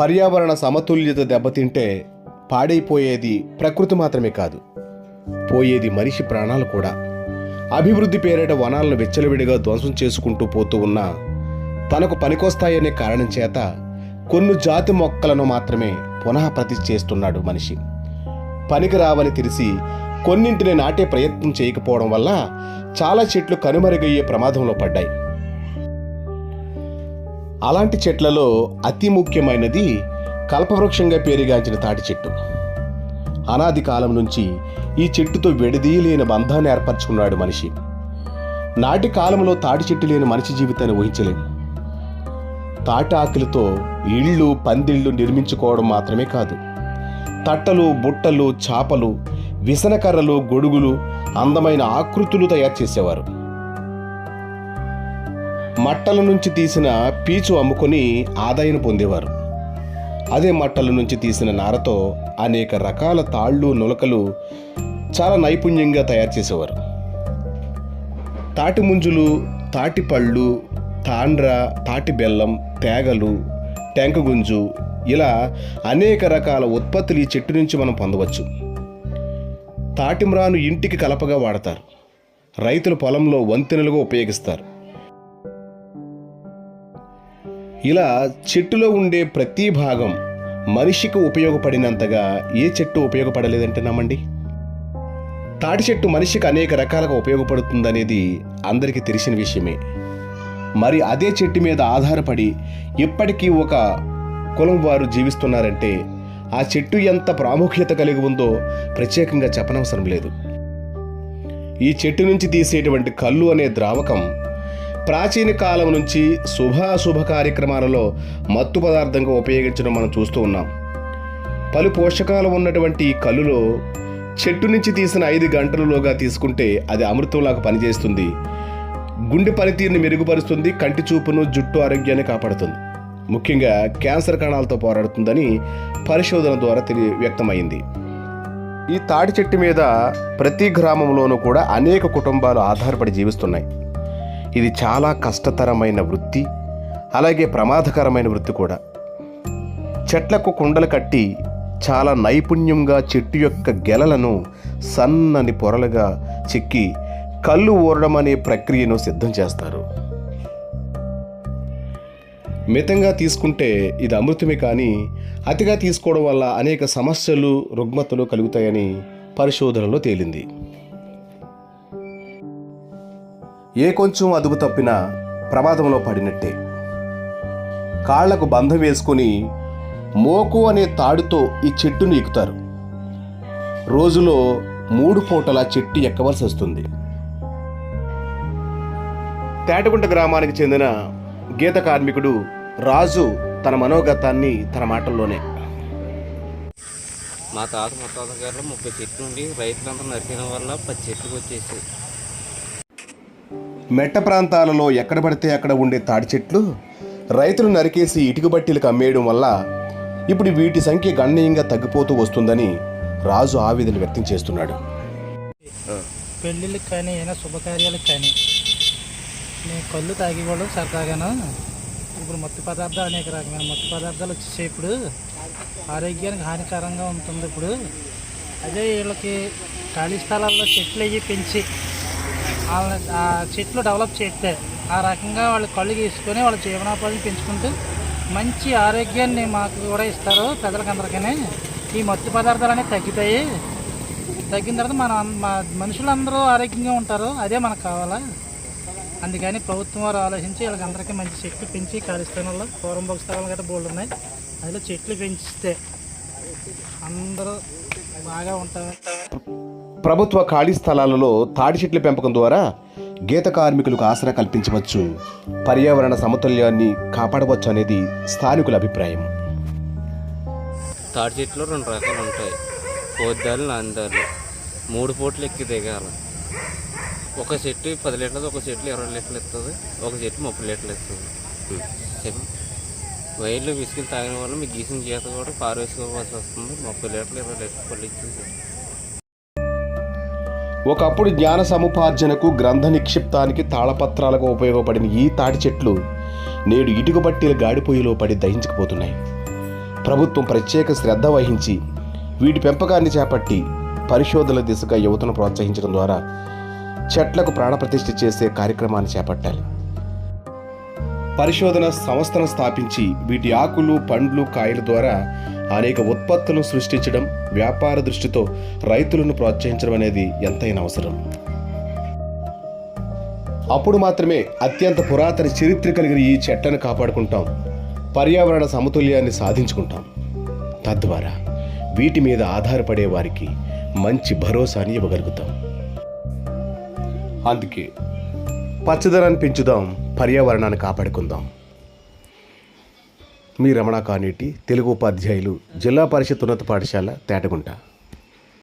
పర్యావరణ సమతుల్యత దెబ్బతింటే పాడైపోయేది ప్రకృతి మాత్రమే కాదు. పోయేది మనిషి ప్రాణాలు కూడా. అభివృద్ధి పేరిట వనాలను వెచ్చలవిడిగా ధ్వంసం చేసుకుంటూ పోతూ ఉన్న తనకు పనికొస్తాయనే కారణం చేత కొన్ని జాతి మొక్కలను మాత్రమే పునః ప్రతిష్ఠ చేస్తున్నాడు మనిషి. పనికి రావని తెలిసి కొన్నింటిని నాటే ప్రయత్నం చేయకపోవడం వల్ల చాలా చెట్లు కనుమరుగయ్యే ప్రమాదంలో పడ్డాయి. అలాంటి చెట్లలో అతి ముఖ్యమైనది కల్పవృక్షంగా పేరుగాంచిన తాటి చెట్టు. అనాది కాలం నుంచి ఈ చెట్టుతో విడదీయలేని బంధాన్ని ఏర్పరచుకున్నాడు మనిషి. నాటి కాలంలో తాటి చెట్టు లేని మనిషి జీవితాన్ని ఊహించలేము. తాటి ఆకులతో ఇళ్ళు పందిళ్ళు నిర్మించుకోవడం మాత్రమే కాదు. తట్టలు బుట్టలు చాపలు విసనకర్రలు గొడుగులు అందమైన ఆకృతులు తయారు చేసేవారు. మట్టల నుంచి తీసిన పీచు అమ్ముకొని ఆదాయం పొందేవారు. అదే మట్టల నుంచి తీసిన నారతో అనేక రకాల తాళ్ళు నులకలు చాలా నైపుణ్యంగా తయారు చేసేవారు. తాటి ముంజులు తాటి పళ్ళు తాండ్ర తాటి బెల్లం తేగలు టెంక గుంజు ఇలా అనేక రకాల ఉత్పత్తులు ఈ చెట్టు నుంచి మనం పొందవచ్చు. తాటిమ్రాను ఇంటికి కలపగా వాడతారు. రైతులు పొలంలో వంతెనలుగా ఉపయోగిస్తారు. ఇలా చెట్టులో ఉండే ప్రతి భాగం మనిషికి ఉపయోగపడినంతగా ఏ చెట్టు ఉపయోగపడలేదంటే నమ్మండి తాటి చెట్టు మనిషికి అనేక రకాలుగా ఉపయోగపడుతుందనేది అందరికీ తెలిసిన విషయమే. మరి అదే చెట్టు మీద ఆధారపడి ఇప్పటికీ ఒక కులం వారు జీవిస్తున్నారంటే ఆ చెట్టు ఎంత ప్రాముఖ్యత కలిగి ఉందో ప్రత్యేకంగా చెప్పనవసరం లేదు. ఈ చెట్టు నుంచి తీసేటువంటి కళ్ళు అనే ద్రావకం ప్రాచీన కాలం నుంచి శుభాశుభ కార్యక్రమాలలో మత్తు పదార్థంగా ఉపయోగించడం మనం చూస్తూ ఉన్నాం. పలు పోషకాలు ఉన్నటువంటి ఈ కళ్ళులో చెట్టు నుంచి తీసిన ఐదు గంటలలోగా తీసుకుంటే అది అమృతంలాగా పనిచేస్తుంది. గుండె పనితీరుని మెరుగుపరుస్తుంది కంటి చూపును జుట్టు ఆరోగ్యాన్ని కాపాడుతుంది. ముఖ్యంగా క్యాన్సర్ కణాలతో పోరాడుతుందని పరిశోధన ద్వారా తెలియ వ్యక్తమైంది. ఈ తాటి చెట్టు మీద ప్రతి గ్రామంలోనూ కూడా అనేక కుటుంబాలు ఆధారపడి జీవిస్తున్నాయి. ఇది చాలా కష్టతరమైన వృత్తి అలాగే ప్రమాదకరమైన వృత్తి కూడా. చెట్లకు కుండలు కట్టి చాలా నైపుణ్యంగా చెట్టు యొక్క గెలలను సన్నని పొరలుగా చెక్కి కళ్ళు ఊరడం అనే ప్రక్రియను సిద్ధం చేస్తారు. మితంగా తీసుకుంటే ఇది అమృతమే కానీ అతిగా తీసుకోవడం వల్ల అనేక సమస్యలు రుగ్మతలు కలుగుతాయని పరిశోధనలో తేలింది. ఏ కొంచెం అదుపు తప్పినా ప్రమాదంలో పడినట్టే. కాళ్ళకు బంధం వేసుకుని మోకు అనే తాడుతో ఈ చెట్టును ఎక్కుతారు రోజులో మూడు పూటల చెట్టు ఎక్కవలసి వస్తుంది. తేటగుంట గ్రామానికి చెందిన గీత కార్మికుడు రాజు తన మనోగతాన్ని తన మాటల్లోనే. మా తాత మా తాత గారు ముప్పై చెట్లు ఉండి రైతులంతా నరికిన వల్ల పది చెట్లకు వచ్చేసి మెట్ట ప్రాంతాలలో ఎక్కడ పడితే అక్కడ ఉండే తాడి చెట్లు రైతులు నరికేసి ఇటుక బట్టీలకు అమ్మేయడం వల్ల ఇప్పుడు వీటి సంఖ్య గణనీయంగా తగ్గిపోతూ వస్తుందని రాజు ఆవేదన వ్యక్తం చేస్తున్నాడు. పెళ్ళిళ్ళకి కానీ ఏదైనా శుభకార్యాలకు కానీ నేను కళ్ళు తాగివ్వడం సరదాగాను? ఇప్పుడు మత్తు పదార్థాలు అనేక రకమైన మత్తు పదార్థాలు వచ్చేసే ఇప్పుడు. ఆరోగ్యానికి హానికరంగా ఉంటుంది ఇప్పుడు. అదే వీళ్ళకి ఖాళీ స్థలాల్లో చెట్లు అవి పెంచి వాళ్ళని ఆ చెట్లు డెవలప్ చేస్తే ఆ రకంగా వాళ్ళు కళ్ళు గీసుకొని వాళ్ళ జీవనోపాధిని పెంచుకుంటూ మంచి ఆరోగ్యాన్ని మాకు కూడా ఇస్తారు ప్రజలకందరికీ ఈ మత్తు పదార్థాలు అనేవి తగ్గుతాయి తగ్గిన తర్వాత మన మనుషులందరూ ఆరోగ్యంగా ఉంటారు. అదే మనకు కావాలా? అందుకని ప్రభుత్వం వారు ఆలోచించి వీళ్ళకి అందరికీ మంచి చెట్లు పెంచి ఖాళీ పూర్వం బొక్క స్థలాలు గట్రా బోర్డు ఉన్నాయి. అందులో చెట్లు పెంచితే అందరూ బాగా ఉంటారు. ప్రభుత్వ ఖాళీ స్థలాలలో తాడి చెట్ల పెంపకం ద్వారా గీత కార్మికులకు ఆసరా కల్పించవచ్చు. పర్యావరణ సమతుల్యాన్ని కాపాడవచ్చు అనేది స్థానికుల అభిప్రాయం. తాటి చెట్లు రెండు రకాలు ఉంటాయి. పోద్దాలు నాందాలు. మూడు పూట్లు ఎక్కి దిగాల. ఒక చెట్టు పది లీటర్లు ఒక చెట్టు ఇరవై లీటర్లు ఇస్తుంది ఒక చెట్టు ముప్పై లీటర్లు ఇస్తుంది చెప్పు. వైర్లు విసుకులు తాగిన వల్ల మీకు గీసిన గీత కూడా పారేసుకోవాల్సి వస్తుంది. ముప్పై లీటర్లు ఇరవై లీటర్లు పళ్ళు ఇచ్చింది. ఒకప్పుడు జ్ఞాన సముపార్జనకు గ్రంథ నిక్షిప్తానికి తాళపత్రాలకు ఉపయోగపడిన ఈ తాటి చెట్లు నేడు ఇటుక బట్టీల గాడిపోయిలో పడి దహించకపోతున్నాయి. ప్రభుత్వం ప్రత్యేక శ్రద్ధ వహించి వీటి పెంపకాన్ని చేపట్టి పరిశోధనల దిశగా యువతను ప్రోత్సహించడం ద్వారా చెట్లకు ప్రాణప్రతిష్ఠ చేసే కార్యక్రమాన్ని చేపట్టాలి పరిశోధన సంస్థను స్థాపించి వీటి ఆకులు పండ్లు కాయల ద్వారా అనేక ఉత్పత్తులను సృష్టించడం వ్యాపార దృష్టితో రైతులను ప్రోత్సహించడం అనేది ఎంతైనా అవసరం. అప్పుడు మాత్రమే అత్యంత పురాతన చరిత్ర కలిగిన ఈ చెట్లను కాపాడుకుంటాం. పర్యావరణ సమతుల్యాన్ని సాధించుకుంటాం. తద్వారా వీటి మీద ఆధారపడే వారికి మంచి భరోసాని ఇవ్వగలుగుతాం. అందుకే పచ్చదనాన్ని పెంచుదాం పర్యావరణాన్ని కాపాడుకుందాం. మీ రమణ కానీటి తెలుగు ఉపాధ్యాయులు జిల్లా పరిషత్ ఉన్నత పాఠశాల తేటగుంట.